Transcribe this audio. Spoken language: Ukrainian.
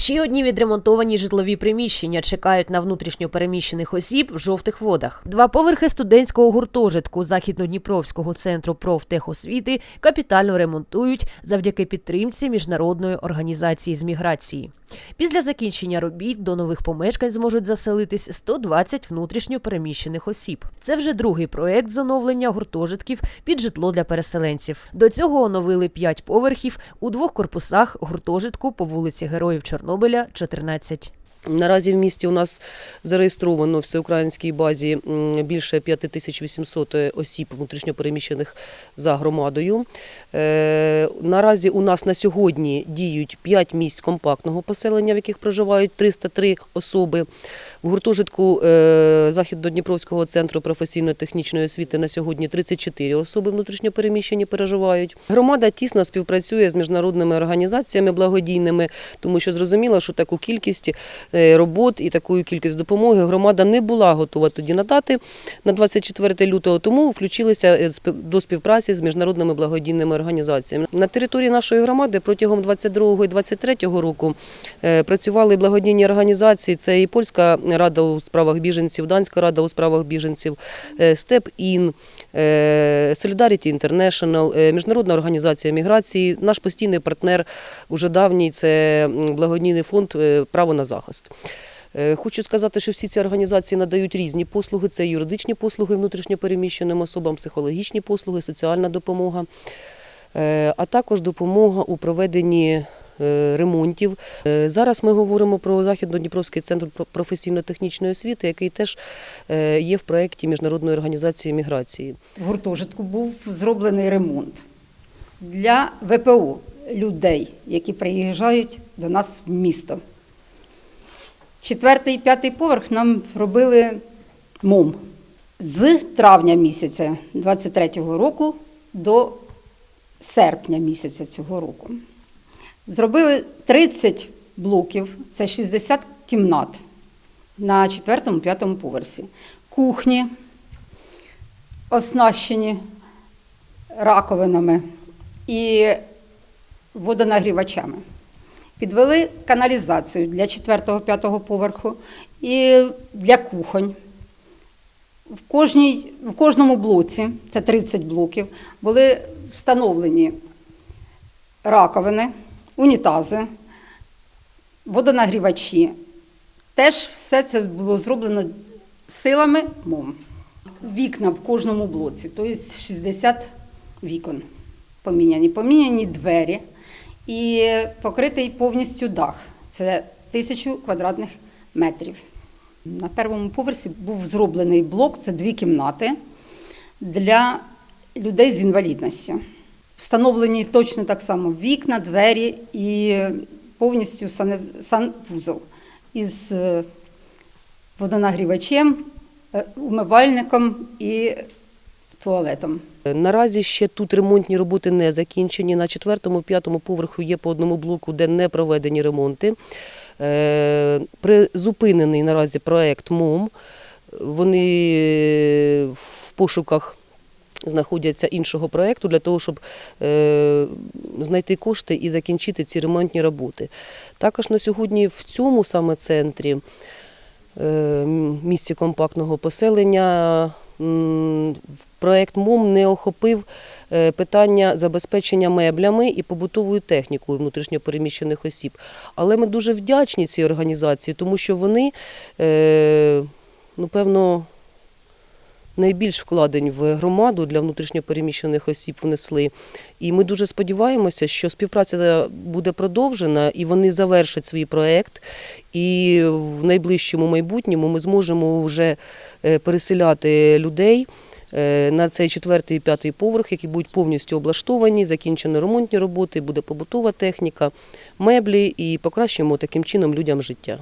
Ще одні відремонтовані житлові приміщення чекають на внутрішньо переміщених осіб в жовтих водах. Два поверхи студентського гуртожитку Західнодніпровського центру профтехосвіти капітально ремонтують завдяки підтримці міжнародної організації з міграції. Після закінчення робіт до нових помешкань зможуть заселитись 120 внутрішньо переміщених осіб. Це вже другий проект з оновлення гуртожитків під житло для переселенців. До цього оновили 5 поверхів у двох корпусах гуртожитку по вулиці Героїв Чорнобиля, 14. Наразі в місті у нас зареєстровано в всеукраїнській базі більше 5800 осіб внутрішньопереміщених за громадою. Е, Наразі у нас на сьогодні діють 5 місць компактного поселення, в яких проживають 303 особи. В гуртожитку е, Західнодніпровського центру професійно-технічної освіти на сьогодні 34 особи внутрішньопереміщені переживають. Громада тісно співпрацює з міжнародними організаціями благодійними, тому що зрозуміло, що таку кількість е, робот і таку кількість допомоги громада не була готова тоді надати на 24 лютого, тому включилися е, до співпраці з міжнародними благодійними організаціями. На території нашої громади протягом 22 і 23 року е, працювали благодійні організації. Це і польська рада у справах біженців, данська рада у справах біженців, е, Степ Ін, е, Solidarity International, е, міжнародна організація міграції. Наш постійний партнер уже давній це благодійний фонд е, Право на захист. Е, Хочу сказати, що всі ці організації надають різні послуги: це юридичні послуги внутрішньопереміщеним особам, психологічні послуги, соціальна допомога, е, а також допомога у проведенні е, ремонтів. Е, Зараз ми говоримо про Західнодніпровський центр професійно-технічної освіти, який теж е, є в проєкті Міжнародної організації міграції. В гуртожитку був зроблений ремонт для ВПО людей, які приїжджають до нас в місто. Четвертий і п'ятий поверх нам робили МОМ з травня місяця 23-го року до серпня місяця цього року. Зробили 30 блоків, це 60 кімнат на четвертому-п'ятому поверсі. Кухні, оснащені раковинами і водонагрівачами. Підвели каналізацію для 4-5 поверху і для кухонь. В, кожній, в кожному блоці, це 30 блоків, були встановлені раковини, унітази, водонагрівачі. Теж все це було зроблено силами МОМ. Вікна в кожному блоці, тобто 60 вікон поміняні. Поміняні двері і покритий повністю дах. Це тисячу квадратних метрів. На першому поверсі був зроблений блок, це дві кімнати для людей з інвалідністю. Встановлені точно так само вікна, двері і повністю санвузол із е, водонагрівачем, е, умивальником і туалетом. Наразі ще тут ремонтні роботи не закінчені. На четвертому, п'ятому поверху є по одному блоку, де не проведені ремонти. Е, Призупинений наразі проект МОМ. Вони в пошуках знаходяться іншого проекту для того, щоб е, знайти кошти і закінчити ці ремонтні роботи. Також на сьогодні в цьому саме центрі е, місці компактного поселення. м, Проект МОМ не охопив е, питання забезпечення меблями і побутовою технікою внутрішньопереміщених осіб. Але ми дуже вдячні цій організації, тому що вони, е, ну, певно, найбільш вкладень в громаду для внутрішньопереміщених осіб внесли. І ми дуже сподіваємося, що співпраця буде продовжена і вони завершать свій проект. І в найближчому майбутньому ми зможемо вже е, переселяти людей. е, На цей четвертий і п'ятий поверх, які будуть повністю облаштовані, закінчені ремонтні роботи, буде побутова техніка, меблі і покращимо таким чином людям життя.